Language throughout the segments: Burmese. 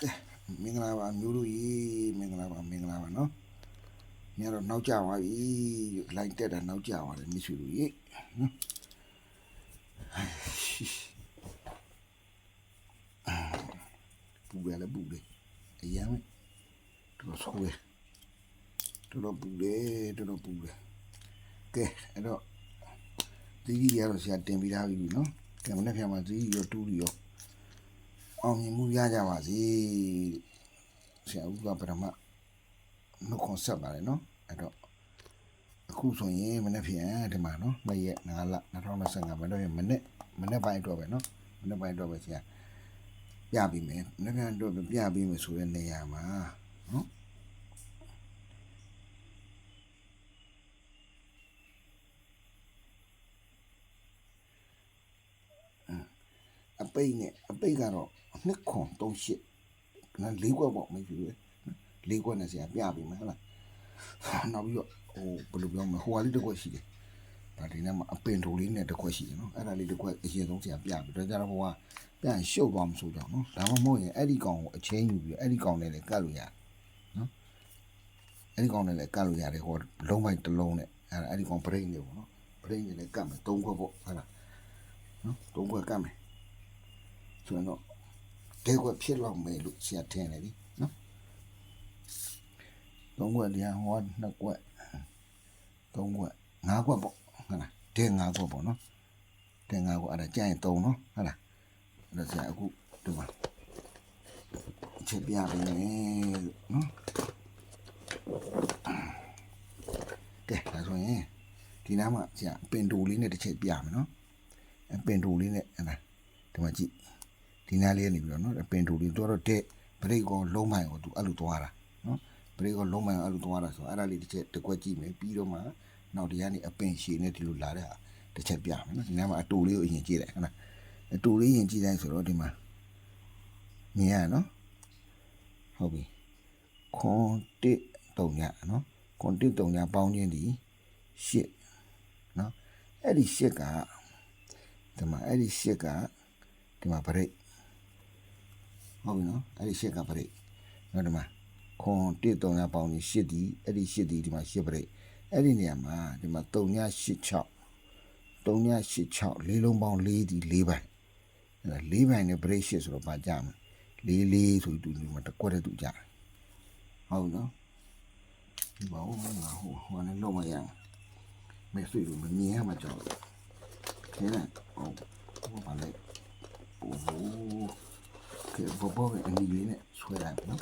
ကဲမင်္ဂလာပါမျိုးတို့ရေမင်္ဂလာပါမင်္ဂလာပါနော်ညတော့နောက်ကြပါပြီလိုင်းတက်တာနောက်ကြပါတယ်မိတ်ဆွေတို့ရေနော်ပူရလည်းပူတယ်အရင်ကတော်ဆိုးတယ်တော်တော်ပူတယ်တော်တော်ပူတယ်ကဲအဲ့တော့ဒီကြီးရတော့ဆရာတင်ပြီးသားပြီနော်ကဲမနေ့ကမှဒီကြီးရောတူးရော အောင်မြင်မှုရကြပါစေဆရာဦးကပထမနှုတ်ခွန်ဆက်ပါတယ်နော်အဲ့တော့အခုဆိုရင်မနေ့ပြန်ဒီမှာနော်မရက်9လ2025မနေ့မနေ့မနေ့ပိုင်းအတွက်ပဲနော်မနေ့ပိုင်းအတွက်ပဲဆရာပြပြီးမယ်မနေ့ပြန်အတွက်ပြပြီးမယ်ဆိုတဲ့နေရာမှာနော် ပိတ်နဲ့အပိတ်ကတော့နှစ်ခွန်38နော်၄ခွက်ပေါ့မဖြစ်ဘူး၄ခွက်နဲ့ဆရာပြပြီးမယ်ဟုတ်လားနောက်ပြီးတော့ဟိုဘယ်လိုပြောမလဲဟိုဟာလေးတစ်ခွက်ရှိတယ်ဗာဒီနေ့မှာအပင်တိုလေးနဲ့တစ်ခွက်ရှိတယ်နော်အဲ့ဒါလေးတစ်ခွက်အရင်ဆုံးဆရာပြပြီးတော့ကြတော့ဟိုကပြန်ရှုပ်သွားမှဆိုကြအောင်နော်ဒါမှမဟုတ်ရင်အဲ့ဒီကောင်ကိုအချင်းယူပြီးအဲ့ဒီကောင်နဲ့လည်းကတ်လို့ရတယ်နော်အဲ့ဒီကောင်နဲ့လည်းကတ်လို့ရတယ်ဟိုလုံးပိုက်တစ်လုံးနဲ့အဲ့ဒါအဲ့ဒီကောင်ဘရိတ်နေပေါ့နော်ဘရိတ်နေလည်းကတ်မယ်၃ခွက်ပေါ့ဟုတ်လားနော်၃ခွက်ကတ်မယ် ဆိုတော့ဒဲကွက်ဖြစ်လောက်မယ်လို့ဆရာထင်တယ်လीနော်သုံးကွက်တရားဟောနှစ်ကွက်သုံးကွက်ငါးကွက်ပေါ့ဟုတ်လားဒဲငါးကွက်ပေါ့နော်ဒဲငါးကွက်အဲ့ဒါကြိုင်သုံးနော်ဟုတ်လားအဲ့ဒါဆရာအခုဒီမှာချက်ပြပေးမယ်လို့နော်ကဲဒါဆိုရင်ဒီနားမှာဆရာပင်တူလေးနဲ့တစ်ချက်ပြမယ်နော်အပင်တူလေးနဲ့အဲ့ဒါဒီမှာကြည့် ဒီနားလေးကနေပြီးတော့နော်ပင်တူလေးတော့တော့တဲ့ဘရိတ်ကောလုံးမိုင်ကိုသူအဲ့လိုသွားတာနော်ဘရိတ်ကောလုံးမိုင်ကိုအဲ့လိုသွားတာဆိုအဲ့ဒါလေးတစ်ချက်တစ်ခွက်ကြည့်မယ်ပြီးတော့မှနောက်တရားနေအပင်ရှည်နဲ့ဒီလိုလာတဲ့ဟာတစ်ချက်ပြမယ်နော်ဒီနားမှာအတူလေးကိုအရင်ကြည့်တယ်ဟုတ်လားအတူလေးရင်ကြည့်တိုင်းဆိုတော့ဒီမှာမြင်ရနော်ဟုတ်ပြီခွန်တစ်တုံညနော်ခွန်တစ်တုံညပေါင်းခြင်းဒီရှစ်နော်အဲ့ဒီရှစ်ကဒီမှာအဲ့ဒီရှစ်ကဒီမှာဗရိတ် ဟုတ်ပြီနော်အဲ့ဒီရှစ်ကပရိတ်နော်ဒီမှာခွန်တစ်တုံရပေါင်းနေရှစ်ဒီအဲ့ဒီရှစ်ဒီဒီမှာရှစ်ပရိတ်အဲ့ဒီနေရာမှာဒီမှာတုံည86တုံည86လေးလုံးပေါင်း၄ဒီ၄ပိုင်အဲ့ဒါ၄ပိုင်နဲ့ပရိတ်ရှစ်ဆိုတော့ပါကြမယ်လေးလေးဆိုပြီးသူဒီမှာတစ်ကွက်တည်းသူကြတယ်ဟုတ်နော်ဒီပါဦးငါဟိုဟိုလည်းလုံးမရအောင်မေဆွေလို့မမြင်ရမှာကြောက်တယ်ခဲနဲ့ဟုတ်ဟိုပါလေโอ้ โหကဲဘောဘောကအနီလေးနဲ့ဆွဲလိုက်ပါနော်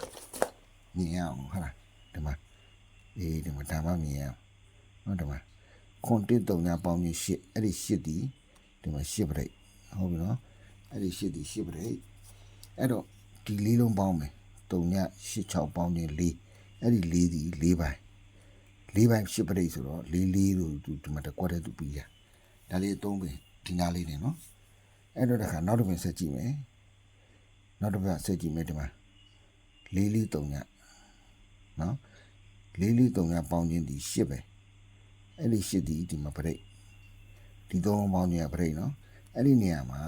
မြင်ရအောင်ဟုတ်လားဒီမှာအေးဒီမှာဒါမှမြင်ရအောင်နော်ဒီမှာခွန်တစ်တုံညာပေါင်းကြီးရှစ်အဲ့ဒီရှစ်ဒီဒီမှာရှစ်ပရိတ်ဟုတ်ပြီနော်အဲ့ဒီရှစ်ဒီရှစ်ပရိတ်အဲ့တော့ဒီလေးလုံးပေါင်းမယ်တုံညာရှစ်6ပေါင်းခြင်း၄အဲ့ဒီ၄ဒီ၄ပိုင်း၄ပိုင်းရှစ်ပရိတ်ဆိုတော့၄၄လို့သူဒီမှာတစ်ကွက်တည်းသူပြီးရဒါလေးအသုံးပဲဒီနားလေးနေနော်အဲ့တော့တခါနောက်တစ်ပင်ဆက်ကြည့်မယ် နောက်တစ်ပတ်ဆက်ကြည့်မယ်ဒီမှာလေးလေးတုံညနော်လေးလေးတုံညပေါင်းခြင်းဒီရှစ်ပဲအဲ့ဒီရှစ်ဒီဒီမှာပြိတ်ဒီသုံးလုံးပေါင်းခြင်းကပြိတ်နော်အဲ့ဒီနေရာမှာ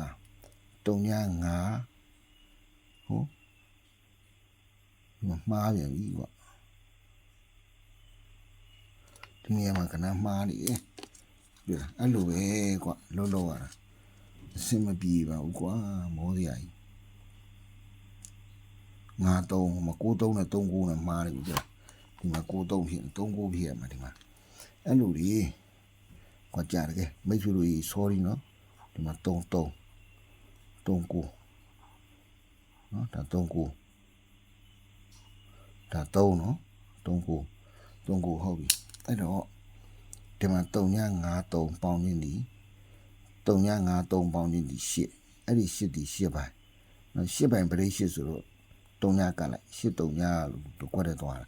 တုံည9ဟုတ်ဒီမှာမှားပြန်ပြီကွာဒီနေရာမှာကနမှားနေတယ်ပြအဲ့လိုပဲကွာလုံးလုံးရတာအဆင်မပြေပါဘူးကွာမောစရာကြီး ငါတုံးမကိုတုံးနဲ့တုံးကိုနဲ့မှားတယ်ကြာဒီမှာကိုတုံးဖြစ်တုံးကိုဖြစ်ရမှာဒီမှာအဲ့လိုကြီးကွာကြတယ်ကဲမိတ်ဆွေတို့ကြီး sorry နော်ဒီမှာတုံးတုံးတုံးကိုနော်ဒါတုံးကိုဒါတုံးနော်တုံးကိုတုံးကိုဟုတ်ပြီအဲ့တော့ဒီမှာတုံည9တုံးပေါင်းခြင်းဒီတုံည9တုံးပေါင်းခြင်းဒီရှစ်အဲ့ဒီရှစ်ဒီရှစ်ပိုင်းနော်ရှစ်ပိုင်းပရိရှစ်ဆိုတော့ တုံညာကလိုက်ရှစ်တုံညာလို့တကွက်တဲ့သွားတာ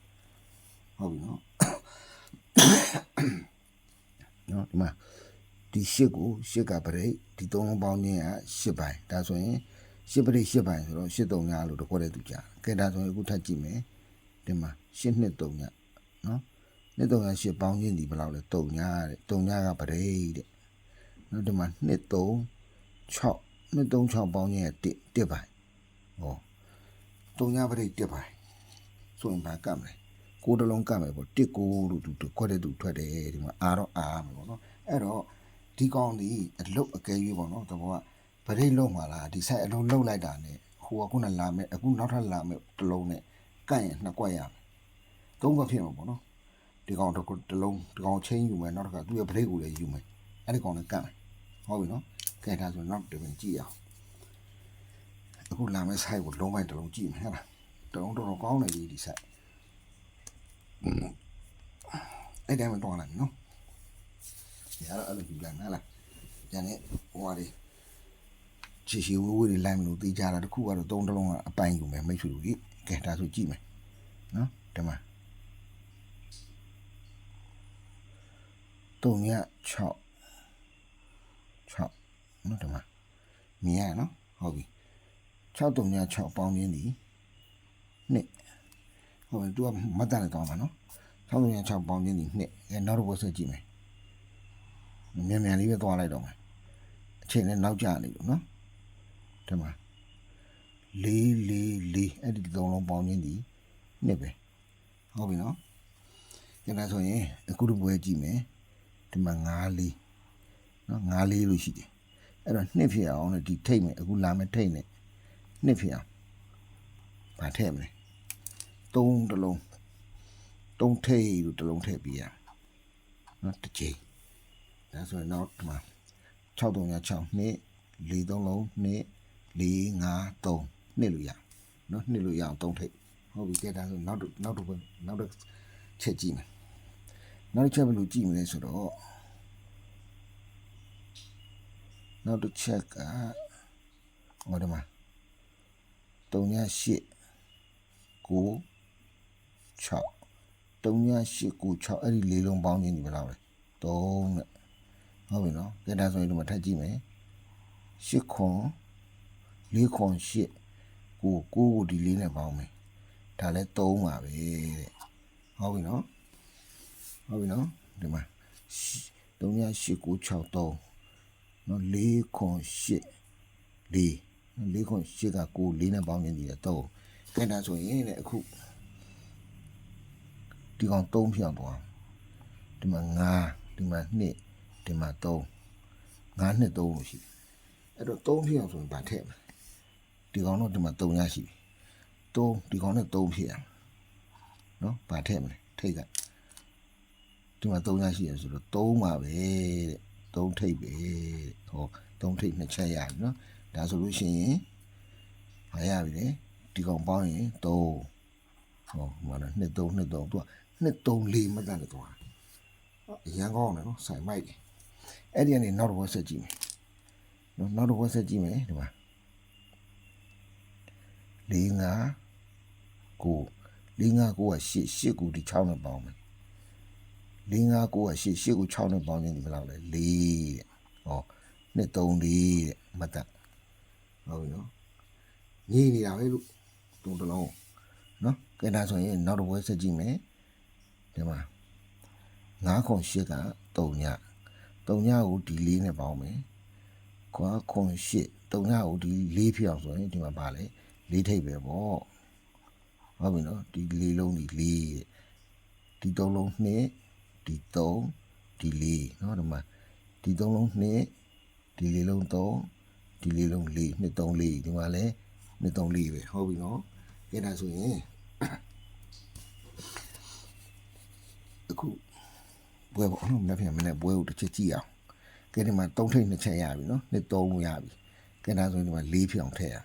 ဟုတ်ပြီနော်နော်ဒီမှာဒီရှစ်ကိုရှစ်ကပရိတ်ဒီသုံးလုံးပေါင်းခြင်းကရှစ်ပိုင်းဒါဆိုရင်ရှစ်ပရိတ်ရှစ်ပိုင်းဆိုတော့ရှစ်တုံညာလို့တကွက်တဲ့သူကြာကဲဒါဆိုရင်အခုထပ်ကြည့်မယ်ဒီမှာရှစ်နှစ်တုံညာနော်နှစ်တုံညာရှစ်ပေါင်းခြင်းဒီဘယ်လောက်လဲတုံညာတဲ့တုံညာကပရိတ်တဲ့နော်ဒီမှာနှစ်တုံ6နှစ်တုံ6ပေါင်းခြင်းက1 1ပိုင်းဟော တုံညာပရိတ်တက်ပိုင်းဆိုရင်ဘာကပ်မလဲကိုယ်တစ်လုံးကပ်မယ်ပေါ့တစ်ကိုလို့သူခွက်တဲ့သူထွက်တယ်ဒီမှာအာတော့အာမယ်ပေါ့နော်အဲ့တော့ဒီကောင်ဒီအလုတ်အကဲရွေးပေါ့နော်တဘောကပရိတ်လုံးမှာလားဒီဆိုင်အလုံးလုံးလိုက်တာ ਨੇ ဟိုကခုနလာမယ်အခုနောက်ထပ်လာမယ်တစ်လုံးနဲ့ကန့်ရင်နှစ်ကွက်ရမယ်သုံးကွက်ဖြစ်မှာပေါ့နော်ဒီကောင်တစ်ခုတစ်လုံးဒီကောင်ချင်းယူမယ်နောက်တစ်ခါသူ့ရဲ့ပရိတ်ကိုလည်းယူမယ်အဲ့ဒီကောင်လည်းကန့်မယ်ဟုတ်ပြီနော်ကဲဒါဆိုနောက်တစ်ပင်ကြည့်အောင် အခုလာမယ့် site ကိုလုံးဝတစ်လုံးကြည့်မယ်ဟဲ့လားတစ်လုံးတော်တော်ကောင်းတယ်ဒီဒီ site အဲ့တိုင်းမတော်လာဘူးနော်ရတော့အဲ့လိုကြည့်လိုက်နော်လားကျန်တဲ့ဟိုဟာတွေချီချီဝူဝူတွေလိုက်မလို့တေးကြတာတခုကတော့သုံးတစ်လုံးကအပိုင်ယူမယ်မိတ်ဆွေတို့ကြီးကဲဒါဆိုကြည့်မယ်နော်ဒီမှာတုံရ6 6နော်ဒီမှာမြင်ရနော်ဟုတ်ပြီ 6တုံညာ6ပေါင်းရင်းဒီနှစ်ဟုတ်ပြီသူကမတ်တန်လည်းကောင်းပါနော်6တုံညာ6ပေါင်းရင်းဒီနှစ်အဲနောက်တစ်ဘက်ဆက်ကြည့်မယ်မြန်မြန်လေးပဲသွားလိုက်တော့မယ်အချိန်နဲ့နောက်ကျနေလို့နော်ဒီမှာလေးလေးလေးအဲ့ဒီသုံးလုံးပေါင်းရင်းဒီနှစ်ပဲဟုတ်ပြီနော်ကျန်တာဆိုရင်အခုတစ်ပွဲကြည့်မယ်ဒီမှာ9လေးနော်9လေးလို့ရှိတယ်အဲ့တော့နှစ်ဖြစ်အောင်လေဒီထိတ်မယ်အခုလာမယ်ထိတ်နဲ့ နှစ်ဖြစ်အောင်ဗာထည့်မလဲသုံးတစ်လုံးသုံးထိပ်လို့တစ်လုံးထည့်ပြရနော်တစ်ချိန်ဒါဆိုရင်နောက်ဒီမှာ6 3 6နှစ်4 3လုံးနှစ်4 5 3နှစ်လို့ရနော်နှစ်လို့ရအောင်သုံးထိပ်ဟုတ်ပြီကဲဒါဆိုနောက်တစ်နောက်တစ်ဘက်နောက်တစ်ချက်ကြည့်မယ်နောက်တစ်ချက်ဘယ်လိုကြည့်မလဲဆိုတော့နောက်တစ်ချက်ကဟောဒီမှာ 3ည8 9 6 3ည8 9 6အဲ့ဒီလေးလုံးပေါင်းခြင်းဒီဘယ်လောက်လဲ3နဲ့ဟုတ်ပြီနော်ကဲဒါဆိုရင်ဒီမှာထပ်ကြည့်မယ်8ခွန်4ခွန်8 9 9ကိုဒီလေးနဲ့ပေါင်းမယ်ဒါလဲ3ပါပဲတဲ့ဟုတ်ပြီနော်ဟုတ်ပြီနော်ဒီမှာ3ည8 9 6 3နော်4ခွန်8 4 ၄ခွန်၈က9 4နဲ့ပေါင်းခြင်းဒီတော့ကဲဒါဆိုရင်တဲ့အခုဒီကောင်3ဖြောင်းသွားဒီမှာ9ဒီမှာ2ဒီမှာ3 9နှစ်3လို့ရှိတယ်အဲ့တော့3ဖြောင်းဆိုရင်ဗာထည့်မယ်ဒီကောင်တော့ဒီမှာ3ရရှိပြီ3ဒီကောင်နဲ့3ဖြည့်ရမယ်နော်ဗာထည့်မယ်ထိတ်ကဒီမှာ3ရရှိရဆိုတော့3ပါပဲတဲ့3ထိတ်ပဲဟော3ထိတ်နှစ်ချက်ရပြီနော် ဒါဆိုလို့ရှိရင်မရပြီလေဒီကောင်ပေါင်းရင်3ဟောဟိုနော်2 3 2 3သူက2 3 4မတတ်တယ်သူကအရန်ကောင်းတယ်နော်ဆိုင်မိုက်တယ်အဲ့ဒီကနေနောက်တစ်ဘက်ဆက်ကြည့်မယ်နော်နောက်တစ်ဘက်ဆက်ကြည့်မယ်ဒီမှာ4 5 9 4 5 9က8 8ကူဒီ6နဲ့ပေါင်းမယ်4 5 9က8 8ကူ6နဲ့ပေါင်းရင်ဒီဘယ်လောက်လဲ4တဲ့ဟော2 3 4တဲ့မတတ် ဟုတ်ပြီနော်ညင်နေတာပဲလို့တုံတလုံးနော်ကဲဒါဆိုရင်နောက်တစ်ပွဲဆက်ကြည့်မယ်ဒီမှာ9ခွန်8က3ည3ညကိုဒီ4နဲ့ပေါင်းမယ်ခွာခွန်8 3ညကိုဒီ4ဖြစ်အောင်ဆိုရင်ဒီမှာပါလေ4ထိပ်ပဲပေါ့ဟုတ်ပြီနော်ဒီ4လုံးဒီ4ဒီ3လုံး2ဒီ3ဒီ4နော်ဒီမှာဒီ3လုံး2ဒီ4လုံး3 ဒီလေးလုံးလေးနှစ်သုံးလေးဒီမှာလည်းနှစ်သုံးလေးပဲဟုတ်ပြီနော်ကဲဒါဆိုရင်အခုဘွဲပေါ့နော်မနေ့ကမနေ့ဘွဲကိုတစ်ချက်ကြည့်အောင်ကဲဒီမှာသုံးထိပ်နှစ်ချက်ရပြီနော်နှစ်သုံးရပြီကဲဒါဆိုရင်ဒီမှာလေးဖြစ်အောင်ထည့်ရ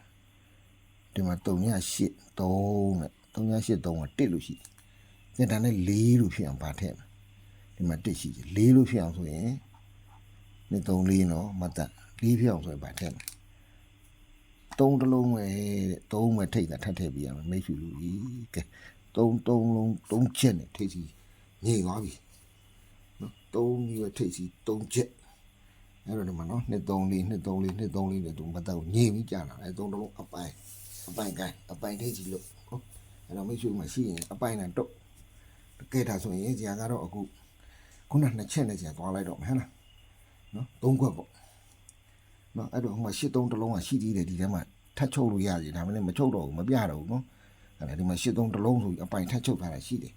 ဒီမှာ3ည8 3နဲ့3ည8 3က1လို့ရှိကဲဒါနဲ့4လို့ဖြစ်အောင်ဗာထည့်မယ်ဒီမှာ1ရှိတယ်4လို့ဖြစ်အောင်ဆိုရင် နှစ်သုံးလေးနော်မတ်တ4ဖြစ်အောင်ဆိုရင်ဗာထည့်မယ်သုံးတစ်လုံးပဲတဲ့သုံးပဲထိတ်တာထပ်ထည့်ပြရမယ်မိတ်ဆွေလူကြီးကဲသုံးသုံးလုံးသုံးချက်နဲ့ထိတ်စီညိသွားပြီနော်သုံးပြီးပဲထိတ်စီသုံးချက်အဲ့တော့ဒီမှာနော်နှစ်သုံးလေးနှစ်သုံးလေးနှစ်သုံးလေးနဲ့သူမတော့ညိပြီးကြာလာအဲ့သုံးတစ်လုံးအပိုင်အပိုင်ကိုင်းအပိုင်ထိတ်စီလို့ဟုတ်အဲ့တော့မိတ်ဆွေမှာရှိရင်အပိုင်နဲ့တော့ကဲဒါဆိုရင်ဇာကတော့အခုခုနနှစ်ချက်နဲ့ဇာသွားလိုက်တော့မယ်ဟဲ့လား နော်သုံးခွက်ပေါ့နော်အဲ့တော့ဟိုမှာရှစ်သုံးတစ်လုံးကရှိသေးတယ်ဒီထဲမှာထပ်ချုပ်လို့ရတယ်ဒါမှလည်းမချုပ်တော့ဘူးမပြတော့ဘူးနော်အဲ့ဒါဒီမှာရှစ်သုံးတစ်လုံးဆိုပြီးအပိုင်ထက်ချုပ်ထားတာရှိတယ်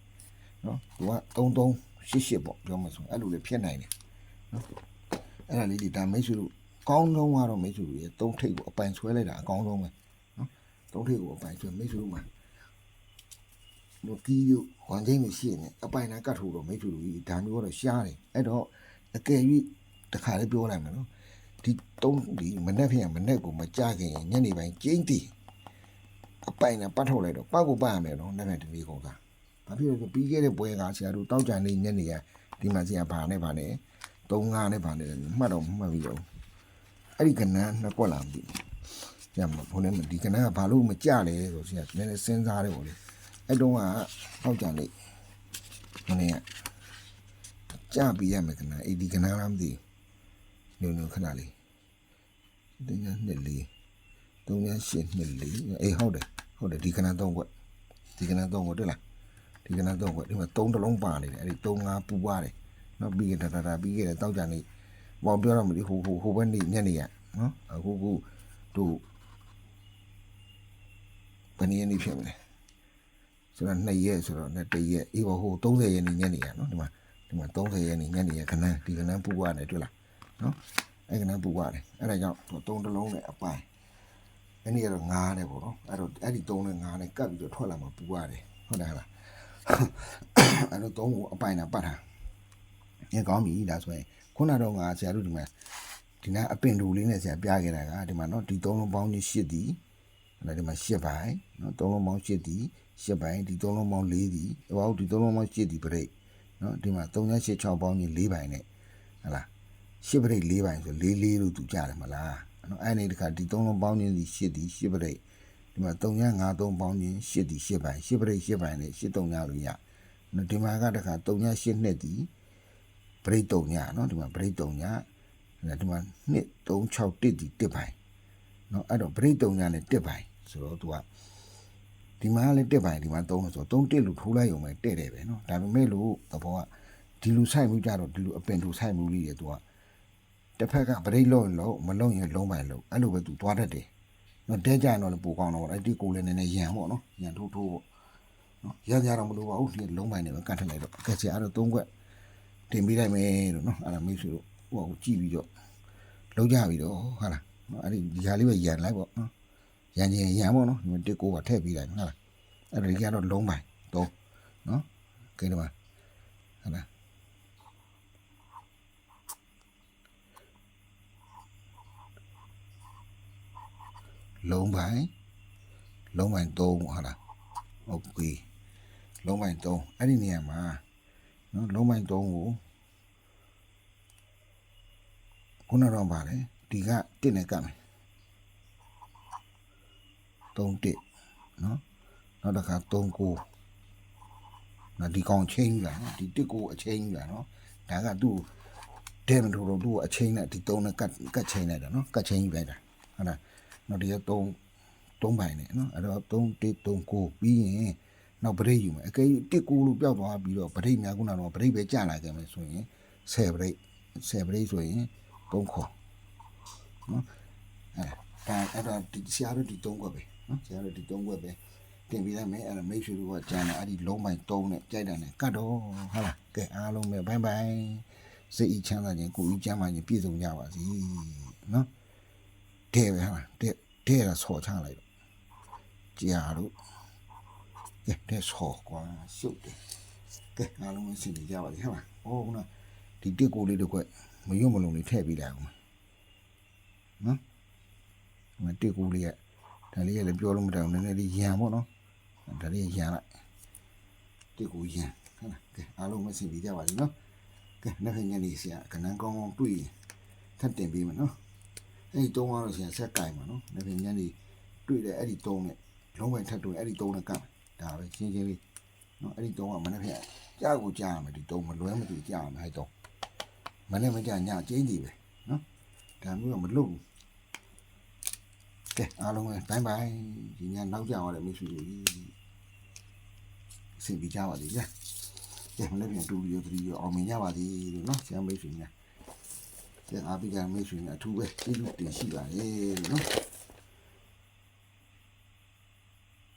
နော်သူက3 3 8 8ပေါ့ပြောမှဆိုအဲ့လိုလေးဖြစ်နိုင်တယ်နော်အဲ့ဒါလေးဒီဒါမိတ်ဆွေတို့ကောင်းဆုံးကတော့မိတ်ဆွေတို့ရဲ့3ထိပ်ကိုအပိုင်ဆွဲလိုက်တာအကောင်းဆုံးပဲနော်3ထိပ်ကိုအပိုင်ဆွဲမိတ်ဆွေတို့မှာတို့ကီးတို့ဝမ်ချင်းတွေရှိနေအပိုင်နာကတ်ထိုးတော့မိတ်ဆွေတို့ကြီးဒါမျိုးကတော့ရှားတယ်အဲ့တော့အကယ်၍ တခါလေးပြောလိုက်မယ်နော်ဒီ3ဒီမနေ့ဖြစ်ရင်မနေ့ကိုမကြခင်ညနေပိုင်းကျင်းတည်အပိုင်နဲ့ပတ်ထုတ်လိုက်တော့ပောက်ကိုပတ်ရမယ်နော်နေ့နဲ့ဒီနေ့ကုန်သားဘာဖြစ်လို့လဲပြီးခဲ့တဲ့ပွဲကဆရာတို့တောက်ကြံနေညနေရဒီမှာဆရာဘာနဲ့ဘာနဲ့သုံးငါနဲ့ဘာနဲ့မှတ်တော့မှတ်ပြီးတော့အဲ့ဒီကနန်းနှစ်ကွက်လာပြီဆရာမဘုန်းနဲ့ဒီကနန်းကဘာလို့မကြလဲဆိုဆရာနည်းနည်းစဉ်းစားတယ်ဗောလေအဲ့တုန်းကတောက်ကြံနေမနေ့ကကြပြီးရမယ်ကနန်းအဲ့ဒီကနန်းလားမသိဘူး ညညခဏလေးတင်းညာနှစ်လေး3ည8နှစ်လေးအေးဟုတ်တယ်ဟုတ်တယ်ဒီကနန်း3ခွက်ဒီကနန်း3ခွက်တွေ့လားဒီကနန်း3ခွက်ဒီမှာ3တစ်လုံးပါနေတယ်အဲ့ဒီ3 5ပူပွားတယ်နော်ပြီးခဲ့တာတာပြီးခဲ့တယ်တောက်ကြနေဘောင်ပြောတော့မလို့ဟိုဟိုဟိုဘက်နေ့ညနေရနော်အခုခုတို့ဘယ်နည်းနေဖြစ်မလဲဆိုတော့2ရက်ဆိုတော့2ရက်အေးဘောဟို30ရက်နေ့ညနေရနော်ဒီမှာဒီမှာ30ရက်နေ့ညနေရခဏဒီကနန်းပူပွားနေတွေ့လား နော်အဲ့ကနန်းပူပွားတယ်အဲ့ဒါကြောင့်3တစ်လုံးနဲ့အပိုင်းအဲ့ဒီကတော့ငားတယ်ပေါ့နော်အဲ့တော့အဲ့ဒီသုံးနဲ့ငားနဲ့ကပ်ပြီးတော့ထွက်လာမှပူရတယ်ဟုတ်တယ်ဟလားအဲ့တော့သုံးကိုအပိုင်နာပတ်တာငင်းကောင်းပြီဒါဆိုရင်ခုနတော့ငါဆရာတို့ဒီမှာဒီနာအပင်တူလေးနဲ့ဆရာပြခဲ့တာကဒီမှာနော်ဒီသုံးလုံးပေါင်းကြီး၈ဒီအဲ့ဒီမှာ၈ပိုင်းနော်သုံးလုံးပေါင်း၈ဒီ၈ပိုင်းဒီသုံးလုံးပေါင်း၄ဒီဟောဒီသုံးလုံးပေါင်း၈ဒီပြိတ်နော်ဒီမှာ3 8 6ပေါင်းကြီး၄ပိုင်းနဲ့ဟလား ၈ပြိတ်၄ပိုင်းဆို၄၄လို့သူကြားတယ်မလားနော်အဲ့ဒီတခါဒီသုံးလုံးပေါင်းခြင်းဒီရှစ်ဒီရှစ်ပရိတ်ဒီမှာ3ည5 3ပေါင်းခြင်းရှစ်ဒီရှစ်ပိုင်းရှစ်ပရိတ်ရှစ်ပိုင်းနဲ့ရှစ်3ညလို့ရနော်ဒီမှာကတခါ3ညရှစ်နှစ်ဒီပရိတ်3ညနော်ဒီမှာပရိတ်3ညဒီမှာ2 3 6 1ဒီ1ပိုင်းနော်အဲ့တော့ပရိတ်3ညနဲ့1ပိုင်းဆိုတော့ तू ကဒီမှာလည်း1ပိုင်းဒီမှာ3လို့ဆိုတော့3 1လို့ထိုးလိုက်ရုံပဲတဲ့တယ်ပဲနော်ဒါပေမဲ့လို့သဘောကဒီလူဆိုင်မှုကြတော့ဒီလူအပင်လူဆိုင်မှုလေးတွေ तू က တစ်ဖက်ကဗရိတ်လုံးလုံးမလုံးရင်လုံးပိုင်လုံးအဲ့လိုပဲသူသွားတတ်တယ်နော်တဲကြရင်တော့လည်းပိုကောင်းတော့အဲ့ဒီကိုလည်းနည်းနည်းရံပေါ့နော်ရံထိုးထိုးပေါ့နော်ရကြတော့မလို့ပါဘူးဒီလုံးပိုင်နေပဲကတ်ထလိုက်တော့အကက်ချအဲ့တော့သုံးခွက်တင်ပေးလိုက်မယ်လို့နော်အဲ့ဒါမိတ်ဆွေတို့ဟိုကြည့်ပြီးတော့လုံးကြပြီးတော့ဟာလားနော်အဲ့ဒီဒီဟာလေးပဲရံလိုက်ပေါ့နော်ရံချင်းရံပေါ့နော်ဒီမှာတစ်ကိုပါထည့်ပေးလိုက်ဟာလားအဲ့ဒါဒီကတော့လုံးပိုင်သုံးနော်ကဲတော့ဟာလား လုံးပိုင်းလုံးပိုင်း3ဟုတ်လားဟုတ်ပြီလုံးပိုင်း3အဲ့ဒီနေရာမှာနော်လုံးပိုင်း3ကိုခုနတော့ပါလေဒီက1နဲ့ကတ်မယ်3 1နော်နောက်တစ်ခါ3ကိုနော်ဒီကောင်ချင်းယူလာနော်ဒီ1ကိုအချင်းယူလာနော်ဒါကသူ့ဒဲမထိုးတော့သူ့ကိုအချင်းနဲ့ဒီ3နဲ့ကတ်ကတ်ချင်းလိုက်တာနော်ကတ်ချင်းယူလိုက်တာဟုတ်လား နောက်ဒီက3 3ပိုင်းနဲ့နော်အဲ့တော့3 1 3 9ပြီးရင်နောက်ဗရိတ်ယူမယ်အကယ်၍1 9လို့ပျောက်သွားပြီးတော့ဗရိတ်များခုနကတော့ဗရိတ်ပဲကျလာခဲ့မယ်ဆိုရင်10ဗရိတ်10ဗရိတ်ဆိုရင်3ခေါ်နော်အဲဒါအဲ့တော့ဒီဆရာတို့ဒီ3ခွက်ပဲနော်ဆရာတို့ဒီ3ခွက်ပဲတင်ပြီးလိုက်မယ်အဲ့ဒါမိတ်ဆွေတို့ကကျန်တယ်အဲ့ဒီလုံးပိုင်း3နဲ့ကြိုက်တယ်နဲ့ကတ်တော့ဟုတ်လားကဲအားလုံးပဲဘိုင်းဘိုင်းစိတ်ဤချမ်းသာခြင်းကိုယ်ဤချမ်းသာခြင်းပြည့်စုံကြပါစေနော် တဲ့ပဲဟာတဲ့တဲ့ရဆော်ချလိုက်တော့ကြာတော့ကဲတဲ့ဆော်ကွာရှုပ်တယ်ကဲအားလုံးမစင်ကြပါလိမ့်ဟဲ့လားဟောခုနဒီတစ်ကိုလေးတစ်ခွက်မရွံ့မလုံးလေးထည့်ပေးလိုက်အောင်နော်မတစ်ကိုလေးကဒါလေးကလည်းပြောလို့မတောင်နည်းနည်းလေးရံပေါ့နော်ဒါလေးရံလိုက်တစ်ကိုရံဟဲ့လားကဲအားလုံးမစင်ကြပါလိမ့်နော်ကဲနောက်ခညနေဆရာကနန်းကောင်းကောင်းတွေ့ရင်ထပ်တင်ပေးမယ်နော် အဲ့ဒီတုံးကတော့ဆရာဆက်ကင်ပါနော်။ဒါပြင်ညနေတွေ့တယ်အဲ့ဒီတုံးနဲ့လုံးဝထပ်တွေ့အဲ့ဒီတုံးနဲ့ကပ်ဒါပဲရှင်းရှင်းလေးနော်အဲ့ဒီတုံးကမနေ့ကကြာကိုကြာရမယ်ဒီတုံးမလွဲမသွေကြာရမယ်အဲ့တုံးမနေ့မကြာညကျင်းကြီးပဲနော်ဒါမျိုးကမလုပ်ဘူးကဲအားလုံးပဲဘိုင်ဘိုင်ဒီညနောက်ကြရတယ်မိတ်ဆွေတို့စင်ပြီးကြပါသေးလားကဲမနေ့ပြန်တူရီယို3ရီယိုအောင်မြင်ကြပါသေးလို့နော်ဆရာမိတ်ဆွေများ ကျန်အားပေးကြမိတ်ဆွေများအထူးပဲကျေးဇူးတင်ရှိပါတယ်လို့နော်